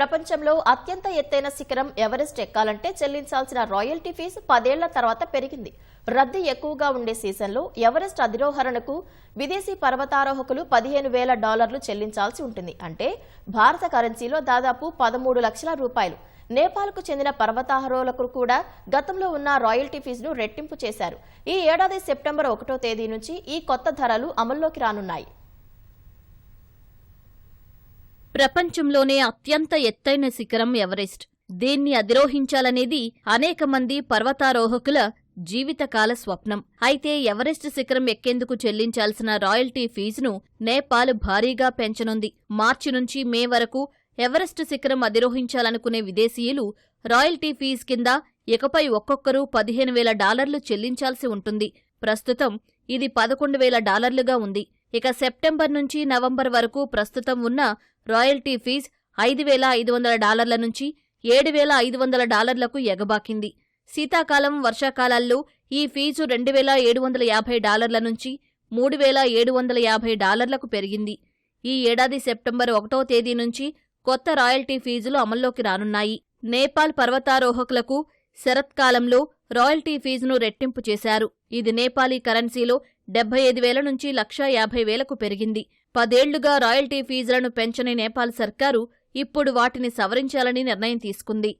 ప్రపంచంలో అత్యంత ఎత్తైన శిఖరం ఎవరెస్ట్ ఎక్కాలంటే చెల్లించాల్సిన రాయల్టీ ఫీజు పదేళ్ళ తర్వాత పెరిగింది. రద్దీ ఎక్కువగా ఉండే సీజన్లో ఎవరెస్ట్ అధిరోహరణకు విదేశీ పర్వతారోహకులు పదిహేను వేల డాలర్లు చెల్లించాల్సి ఉంటుంది. అంటే భారత కరెన్సీలో దాదాపు పదమూడు లక్షల రూపాయలు. నేపాల్కు చెందిన పర్వతారోహకులు కూడా గతంలో ఉన్న రాయల్టీ ఫీజును రెట్టింపు చేశారు. ఈ ఏడాది సెప్టెంబర్ ఒకటో తేదీ నుంచి ఈ కొత్త ధరలు అమల్లోకి రానున్నాయి. ప్రపంచంలోనే అత్యంత ఎత్తైన శిఖరం ఎవరెస్ట్. దీన్ని అధిరోహించాలనేది అనేక మంది పర్వతారోహకుల జీవితకాల స్వప్నం. అయితే ఎవరెస్ట్ శిఖరం ఎక్కేందుకు చెల్లించాల్సిన రాయల్టీ ఫీజును నేపాల్ భారీగా పెంచనుంది. మార్చి నుంచి మే వరకు ఎవరెస్ట్ శిఖరం అధిరోహించాలనుకునే విదేశీయులు రాయల్టీ ఫీజు కింద ఇకపై ఒక్కొక్కరు పదిహేను వేల డాలర్లు చెల్లించాల్సి ఉంటుంది. ప్రస్తుతం ఇది పదకొండు వేల డాలర్లుగా ఉంది. ఇక సెప్టెంబర్ నుంచి నవంబర్ వరకు ప్రస్తుతం ఉన్న రాయల్టీ ఫీజ్ ఐదు వేల ఐదు వందల డాలర్ల నుంచి ఏడు వేల ఐదు వందల డాలర్లకు ఎగబాకింది. శీతాకాలం వర్షాకాలాల్లో ఈ ఫీజు రెండు వేల ఏడు వందల యాభై డాలర్ల నుంచి మూడు వేల ఏడు వందల యాభై డాలర్లకు పెరిగింది. ఈ ఏడాది సెప్టెంబర్ ఒకటో తేదీ నుంచి కొత్త రాయల్టీ ఫీజులు అమల్లోకి రానున్నాయి. నేపాల్ పర్వతారోహకులకు శరత్కాలంలో రాయల్టీ ఫీజును రెట్టింపు చేశారు. ఇది నేపాలీ కరెన్సీలో డెబ్బై ఐదు వేల నుంచి లక్షా యాభై వేలకు పెరిగింది. పదేళ్ళుగా రాయల్టీ ఫీజులను పెంచని నేపాల్ సర్కారు ఇప్పుడు వాటిని సవరించాలని నిర్ణయం తీసుకుంది.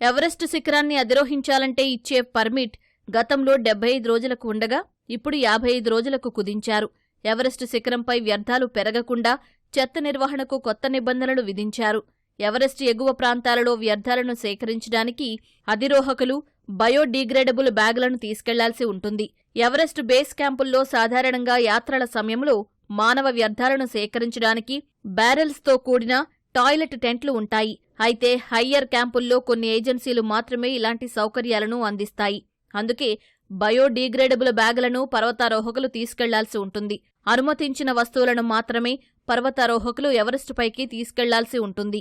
ఎవరెస్ట్ శిఖరాన్ని అధిరోహించాలంటే ఇచ్చే పర్మిట్ గతంలో డెబ్బై ఐదు రోజులకు ఉండగా ఇప్పుడు యాభై ఐదు రోజులకు కుదించారు. ఎవరెస్ట్ శిఖరంపై వ్యర్థాలు పెరగకుండా చెత్త నిర్వహణకు కొత్త నిబంధనలు విధించారు. ఎవరెస్ట్ ఎగువ ప్రాంతాలలో వ్యర్థాలను సేకరించడానికి అధిరోహకులు బయోడీగ్రేడబుల్ బ్యాగులను తీసుకెళ్ళాల్సి ఉంటుంది. ఎవరెస్ట్ బేస్ క్యాంపుల్లో సాధారణంగా యాత్రల సమయంలో మానవ వ్యర్థాలను సేకరించడానికి బ్యారెల్స్తో కూడిన టాయిలెట్ టెంట్లు ఉంటాయి. అయితే హయ్యర్ క్యాంపుల్లో కొన్ని ఏజెన్సీలు మాత్రమే ఇలాంటి సౌకర్యాలను అందిస్తాయి. అందుకే బయోడీగ్రేడబుల్ బ్యాగులను పర్వతారోహకులు తీసుకెళ్ళాల్సి ఉంటుంది. అనుమతించిన వస్తువులను మాత్రమే పర్వతారోహకులు ఎవరెస్ట్ పైకి తీసుకెళ్ళాల్సి ఉంటుంది.